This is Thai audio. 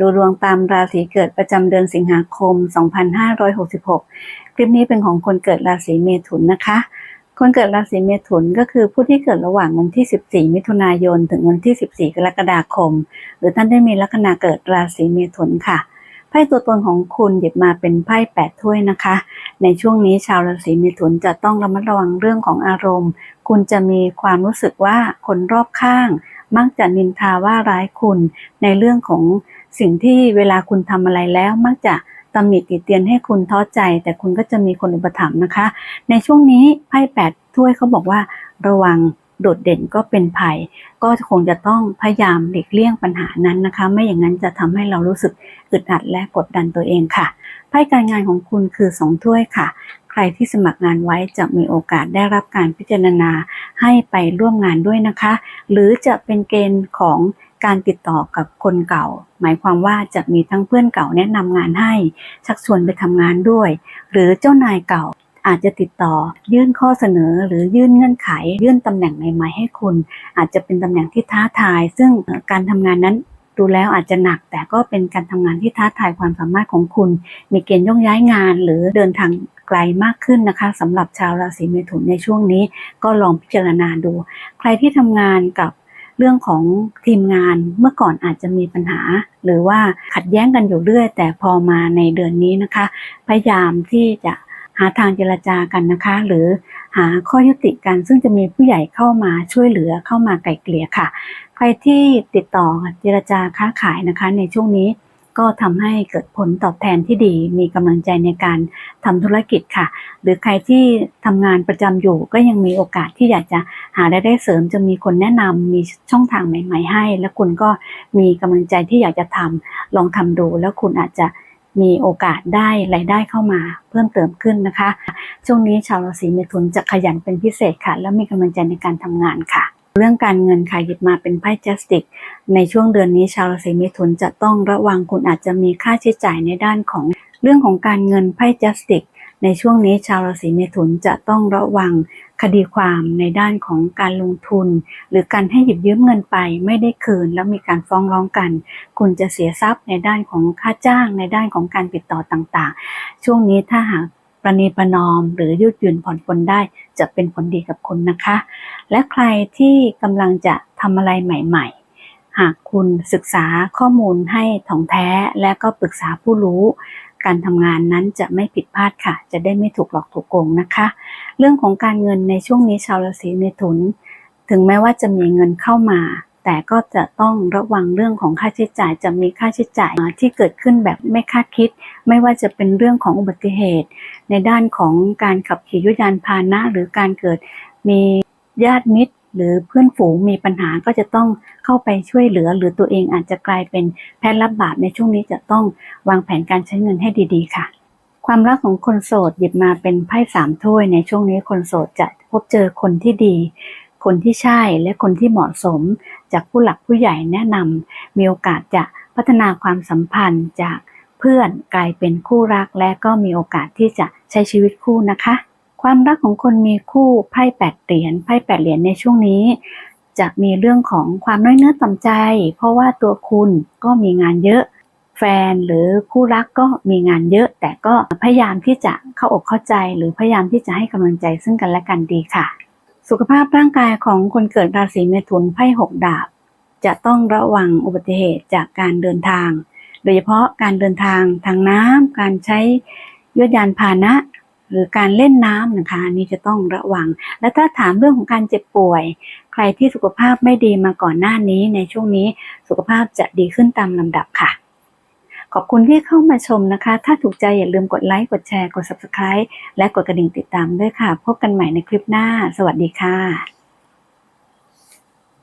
ดูดวงตามราศีเกิดประจำเดือนสิงหาคม 2566 คลิปนี้เป็นของคนเกิดราศีเมถุนนะคะ คนเกิดราศีเมถุนก็คือผู้ที่เกิดระหว่างวันที่ 14 มิถุนายน ถึงวันที่ 14 กรกฎาคม หรือท่านได้มีลัคนาเกิดราศีเมถุนค่ะ ไพ่ตัวตนของคุณหยิบมาเป็นไพ่แปดถ้วยนะคะ ในช่วงนี้ชาวราศีเมถุนจะต้องระมัดระวังเรื่องของอารมณ์ คุณจะมีความรู้สึกว่าคนรอบข้าง มักจะนินทาว่าร้ายคุณในเรื่องของ สิ่งที่เวลาคุณทำอะไรแล้วมักจะตำหนิติเตียนให้คุณท้อใจ แต่คุณก็จะมีคนอุปถัมภ์นะคะ ในช่วงนี้ไพ่แปดถ้วยเขาบอกว่า ระวังโดดเด่นก็เป็นภัย ก็คงจะต้องพยายามหลีกเลี่ยงปัญหานั้นนะคะ ไม่อย่างนั้นจะทำให้เรารู้สึกอึดอัดและกดดันตัวเองค่ะไพ่การงานของคุณคือสองถ้วยค่ะ ใครที่สมัครงานไว้จะมีโอกาสได้รับการพิจารณาให้ไปร่วมงานด้วยนะคะ หรือจะเป็นเกณฑ์ของ การติดต่อกับคนเก่า หมายความว่าจะมีทั้งเพื่อนเก่าแนะนำงานให้ ชักชวนไปทำงานด้วย หรือเจ้านายเก่าอาจจะติดต่อยื่นข้อเสนอหรือยื่นเงื่อนไข ยื่นตำแหน่งใหม่ๆให้คุณ อาจจะเป็นตำแหน่งที่ท้าทาย ซึ่งการทำงานนั้นดูแล้วอาจจะหนัก แต่ก็เป็นการทำงานที่ท้าทายความสามารถของคุณ มีเกณฑ์ย่องย้ายงาน หรือเดินทางไกลมากขึ้นนะคะสำหรับชาวราศีเมถุนในช่วงนี้ ก็ลองพิจารณาดู ใครที่ทำงานกับ เรื่องของทีมงานเมื่อก่อนอาจจะมีปัญหา หรือว่าขัดแย้งกันอยู่เรื่อย แต่พอมาในเดือนนี้นะคะ พยายามที่จะหาทางเจรจากันนะคะ หรือหาข้อยุติกัน ซึ่งจะมีผู้ใหญ่เข้ามาช่วยเหลือเข้ามาไกลเกลี่ยค่ะ ใครที่ติดต่อเจรจาค้าขายนะคะ ในช่วงนี้ ก็ทำให้เกิดผลตอบแทนที่ดี มีกำลังใจในการทำธุรกิจค่ะ หรือใครที่ทำงานประจำอยู่ก็ยังมีโอกาสที่อยากจะหารายได้เสริมจะมีคนแนะนำมีช่องทางใหม่ ๆ ให้ แล้วคุณก็มีกำลังใจที่อยากจะทำลองทำดู แล้วคุณอาจจะมีโอกาสได้รายได้เข้ามาเพิ่มเติมขึ้นนะคะ ช่วงนี้ชาวราศีเมถุนจะขยันเป็นพิเศษค่ะ แล้วมีกำลังใจในการทำงานค่ะ เรื่องการเงินค่ะหยิบมาเป็นไพ่จัสติก ในช่วงเดือนนี้ชาวราศีเมถุนจะต้องระวังคุณอาจจะมีค่าใช้จ่ายในด้านของเรื่องของการเงินไพ่จัสติก ในช่วงนี้ชาวราศีเมถุนจะต้องระวังคดีความในด้านของการลงทุน หรือการให้หยิบยืมเงินไปไม่ได้คืนแล้วมีการฟ้องร้องกัน คุณจะเสียทรัพย์ในด้านของค่าจ้างในด้านของการติดต่อต่างๆ ช่วงนี้ถ้าหาก ประนีประนอม หรือยืดหยุ่นผ่อนปลนได้จะเป็นผลดีกับคุณนะคะ และใครที่กำลังจะทำอะไรใหม่ ๆ หากคุณศึกษาข้อมูลให้ถ่องแท้และก็ปรึกษาผู้รู้ การทำงานนั้นจะไม่ผิดพลาดค่ะ จะได้ไม่ถูกหลอกถูกโกงนะคะ เรื่องของการเงินในช่วงนี้ชาวราศีเมถุน ถึงแม้ว่าจะมีเงินเข้ามา แต่ก็จะต้องระวังเรื่องของค่าใช้จ่ายจะมีค่าใช้จ่ายที่เกิดขึ้นแบบไม่คาดคิด ไม่ว่าจะเป็นเรื่องของอุบัติเหตุ ในด้านของการขับขี่ยุยานพาหนะ หรือการเกิดมีญาติมิตร หรือเพื่อนฝูงมีปัญหาก็จะต้องเข้าไปช่วยเหลือ หรือตัวเองอาจจะกลายเป็นแพทย์รับบาปในช่วงนี้จะต้องวางแผนการใช้เงินให้ดี ๆ ค่ะ ความรักของคนโสดหยิบมาเป็นไพ่สามถ้วยในช่วงนี้คนโสดจะพบเจอคนที่ดี คนที่ใช่และคนที่เหมาะสม จากผู้หลักผู้ใหญ่แนะนำมีโอกาสจะพัฒนาความสัมพันธ์จากเพื่อนกลายเป็นคู่รักและก็มีโอกาสที่จะใช้ชีวิตคู่นะคะ ความรักของคนมีคู่ไพ่แปดเหรียญไพ่แปดเหรียญในช่วงนี้ จะมีเรื่องของความน้อยเนื้อต่ำใจ เพราะว่าตัวคุณก็มีงานเยอะ แฟนหรือคู่รักก็มีงานเยอะ แต่ก็พยายามที่จะเข้าอกเข้าใจ หรือพยายามที่จะให้กำลังใจซึ่งกันและกันดีค่ะ สุขภาพร่างกายของคนเกิดราศีเมถุนไพ่หกดาบ จะต้องระวังอุบัติเหตุจากการเดินทาง โดยเฉพาะการเดินทางทางน้ำการใช้ยวดยานพาหนะ หรือการเล่นน้ำนะคะอันนี้จะต้องระวัง และถ้าถามเรื่องของการเจ็บป่วย ใครที่สุขภาพไม่ดีมาก่อนหน้านี้ในช่วงนี้สุขภาพจะดีขึ้นตามลำดับค่ะ ขอบคุณที่เข้ามาชมนะคะ ถ้าถูกใจอย่าลืมกดไลค์ กดแชร์ กด subscribe และกดกระดิ่งติดตามด้วยค่ะ พบกันใหม่ในคลิปหน้า สวัสดีค่ะ